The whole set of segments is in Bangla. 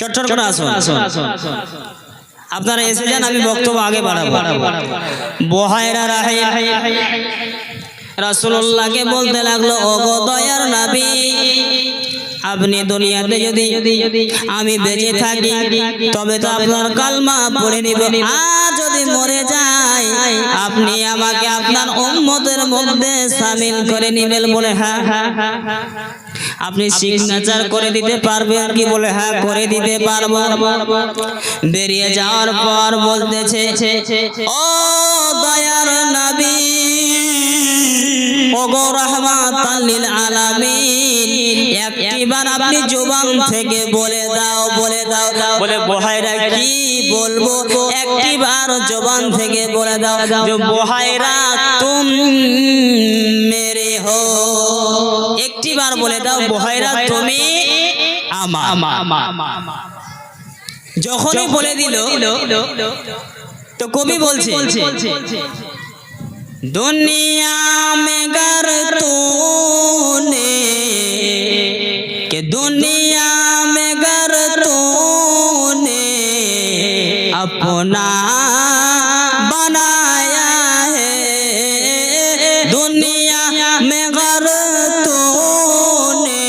চটচট করে আসুন আপনারা এসে যান আমি বক্তব্য আগে বাড়াবো বহায়রা রাহে রাসূলুল্লাহকে বলতে লাগল ও গো দয়ার নবী আপনি দুনিয়াতে যদি আমি বেঁচে থাকি তবে তো আপনার কালমা পড়ে নিব আর যদি মরে যাই আপনি আমাকে আপনার উম্মতের মধ্যে সামিল করে নিবেন বলে হ্যাঁ হ্যাঁ হ্যাঁ আপনি সিগনেচার করে দিতে পারবেন কি বলে? হ্যাঁ করে দিতে পারব। বেরিয়ে যাওয়ার পর বলতেছে ও দয়ার নবী ওগো রহমাতাল লিল আলামিন একটিবার আপনি জবান থেকে বলে দাও বলে দাও বলে বহাইরা কি বলব? একটিবার জবান থেকে বলে দাও যে বহাইরা তুম আমার যখনই বলে দিল তো কবি বলছে दुनिया में गर तूने कि दुनिया में गर तूने अपना बनाया है दुनिया में गर तूने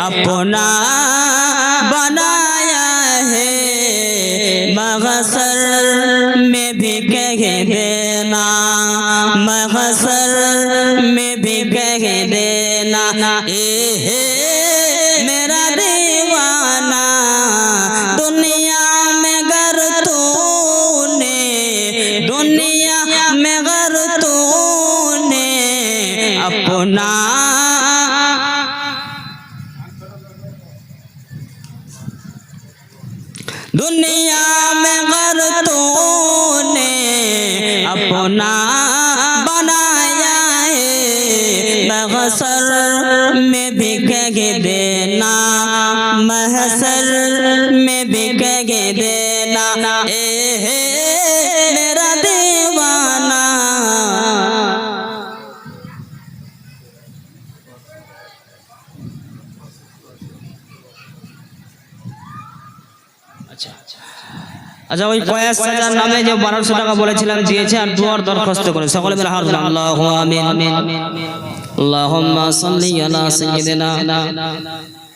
अपना আচ্ছা ওই কয়েক হাজার নামে যে বারোশো টাকা বলেছিলাম দিয়েছে আর দুয়ার দরখাস্ত করে সকলে মিলে হাত আল্লাহ আমিন اللهم صل على سيدنا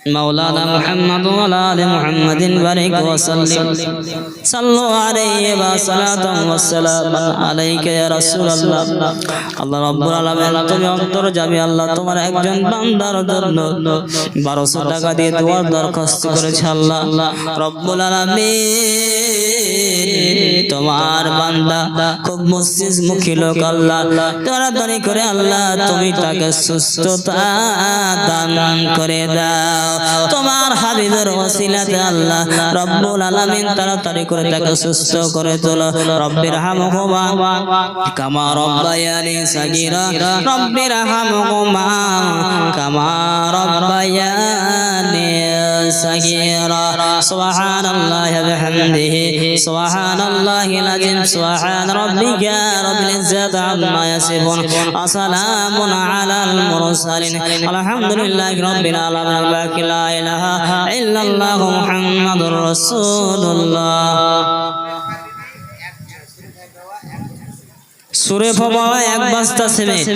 مولانا محمد وعلى ال محمد بارك وسلم صلوا عليه وصلاة والسلام عليك يا رسول الله আল্লাহ রাব্বুল আলামিন তুমি অন্তর যাবে আল্লাহ তোমার একজন বান্দার জন্য 1200 টাকা দিয়ে দোয়ার দরখাস্ত করেছে আল্লাহ রব্বুল আলামিন তোমার বান্দা খুব মসজিদ মুখী লোক আল্লাহ তাড়াতাড়ি করে আল্লাহ তুমি তাকে সুস্থতা দান করে দাও তোমার হাবিবের ওসিলাতে আল্লাহ রব্বুল আলামিন তাড়াতাড়ি করে তাকে সুস্থ করে তোলো। রব্বির হামহুমা কামা রব্বায়ানি সাগীরা। রব্বির হামহুমা কামা রব্বায়ানি সাগীরা সুবহানাল্লাহি ওয়া বিহামদিহি সুবহানাল্লাহি العظيم سبحان ربك رب العزة عما يصفون وسلام على المرسلين الحمد لله رب العالمين الباقي لا إله إلا الله محمد رسول الله সুরে বাবা এক বস্তা সিমেন্ট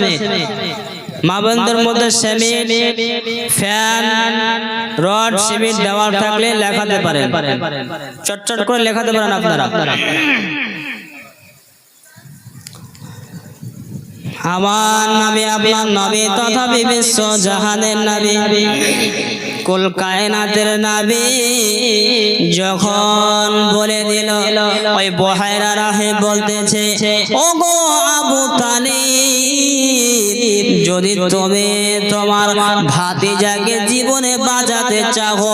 মা বোনদের মধ্যে সিমেন্ট ফ্যান রড সিমেন্ট দেওয়ার থাকলে লেখাতে পারেন। চটচট করে লেখাতে পারেন আপনারা। আমার নবী আপনার নবী তথা বিশ্ব জাহানের নবী। কুল কায়নাতের নবী। যখন বলে দিল ওই বহায়রা রাহে বলতেছে ও গো আবু তালিব যদি তুমি তোমার ভাতিজাকে জীবনে বাঁচাতে চাও,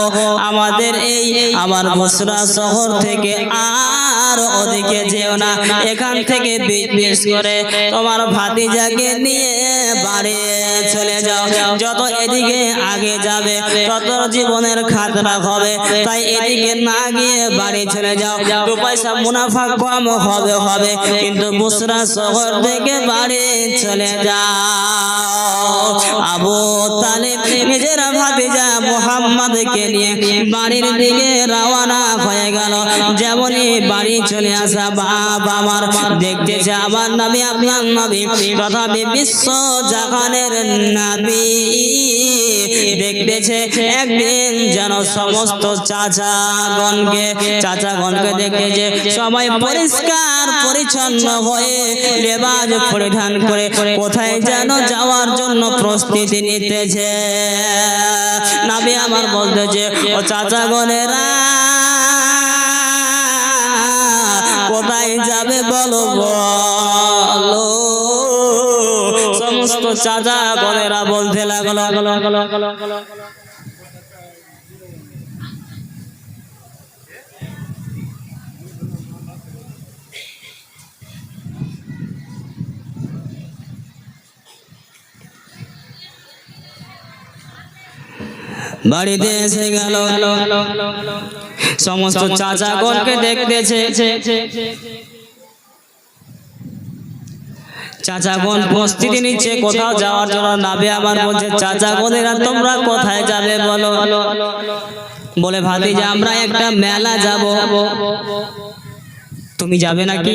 আমাদের এই আমার বসরা শহর থেকে আর ওদিকে যেও না। এখান থেকে বিজনেস করে তোমার ভাতিজাকে নিয়ে বাড়ি চলে যাও। যত এদিকে আগে যাবে, তত জীবনের খাতরা হবে। তাই এদিকে না গিয়ে বাড়ি চলে যাও। দু পয়সা মুনাফা কম হবে হবে। কিন্তু বুসরা শহর থেকে বাড়ি চলে যাও। আবু নিজেরা নিজের ভাবিজা মোহাম্মদ মোহাম্মদকে নিয়ে বাড়ির দিকে রওনা হয়ে গেল। যেমনই বাড়ি চলে আসা বাপ আমার দেখতেছে আমার নবী, আপনার নবী, তথাপি বিশ্ব জাহানের নবী। দেখতেছে একদিন যেন সমস্ত চাচাগণকে চাচাগণকে দেখতেছে সবাই পরিষ্কার, পরিচ্ছন্ন হয়ে লেবাজ পরিধান করে কোথায় যেন যাওয়ার জন্য প্রস্তুতি নিতেছে। নাবি আমার বলতেছে, ও চাচাগণেরা, কোথায় যাবে বলো বলো? সমস্ত চাচা বাড়িতে এসে গেল। সমস্ত চাচা গণকে দেখতেছে। চাচাগণ প্রস্তুতি নিচ্ছে কোথাও যাওয়ার জন্য নাবে আমার বলছে চাচাগণেরা তোমরা কোথায় যাবে বলো? বলে? ভাবি যে আমরা একটা মেলা যাব। তুমি যাবে নাকি?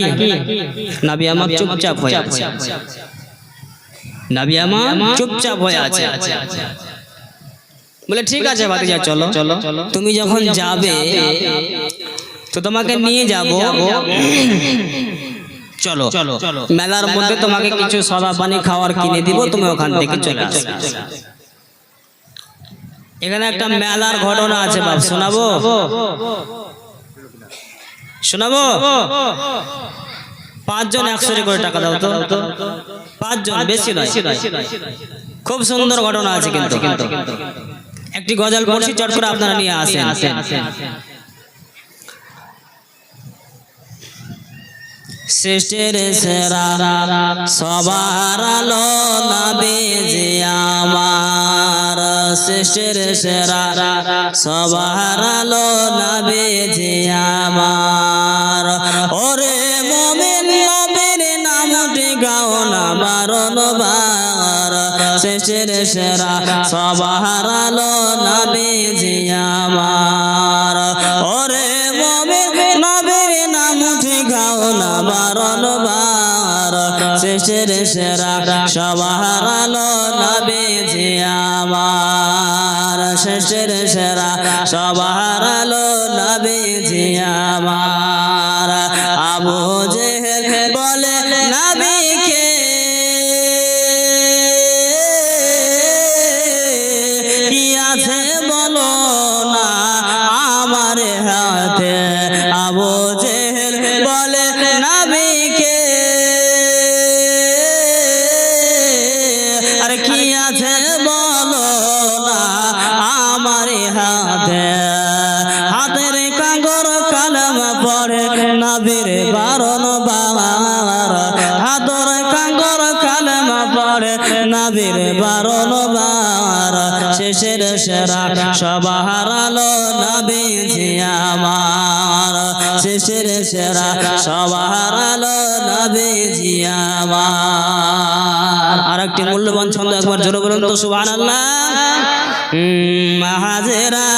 নাবি আমার চুপচাপ হয়ে আছে। নাবি আমার চুপচাপ হয়ে আছে। বলে ঠিক আছে ভাতিজা চলো। চলো। তুমি যখন যাবে তো তোমাকে নিয়ে যাব। চলো চলো। চলো। মেলার মধ্যে তোমাকে কিছু সদা পানি খাওয়ার কিনে দিব তুমি ওখান থেকে চলে আসবে। এখানে একটা মেলার ঘটনা আছে বাপ। শোনাবো? শোনাবো? পাঁচজন একশো করে টাকা দাও তো। পাঁচজন বেশি নয়। খুব সুন্দর ঘটনা আছে কিন্তু। একটি গজল পড়ছি চট করে আপনারা নিয়ে আসেন। সৃষ্টির সেরা সবার আলো নবী আমার। সৃষ্টির সেরা সবার আলো নবী আমার। ওরে মমিন নবীর নামটি গাও না বারণ বার। সৃষ্টির সেরা সবার আলো নবী আমার। ওরে বারণ বার, শেষের সেরা সবার আলো নবী যে আমার। শেষের সেরা সবার আলো নবী আমার। নবীর বারণ বার শেষের সেরা সবার আলো নবী জিয়ামার আমার। শেষের সেরা সবার আলো নবী জিয়ামার আমার। আর একটি মূল্যবান ছন্দ একবার জোরে বলুন তো সুবহানাল্লাহ। আল্লাহ হাজেরা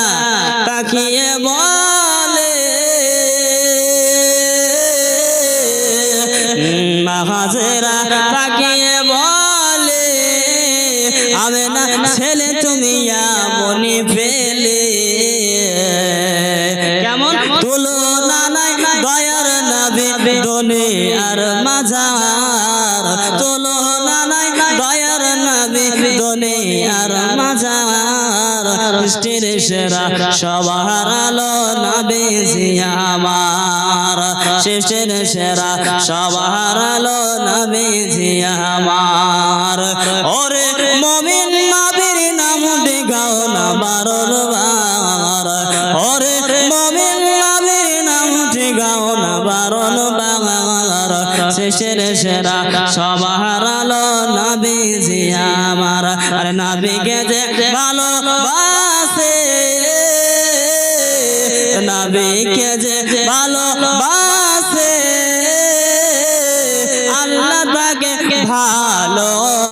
দনে আর মাজার তুলনা নাই দয়ার নবী দনে আর মাজার সৃষ্টির সেরা সবার আলো নবী আমার শেষের সেরা সবার আলো নবী আমার। ওরে মমিন নবীর নাম গাও না বার শেষের সেরা সবার আলো আমার। আর নবীকে যে ভালোবাসে নবীকে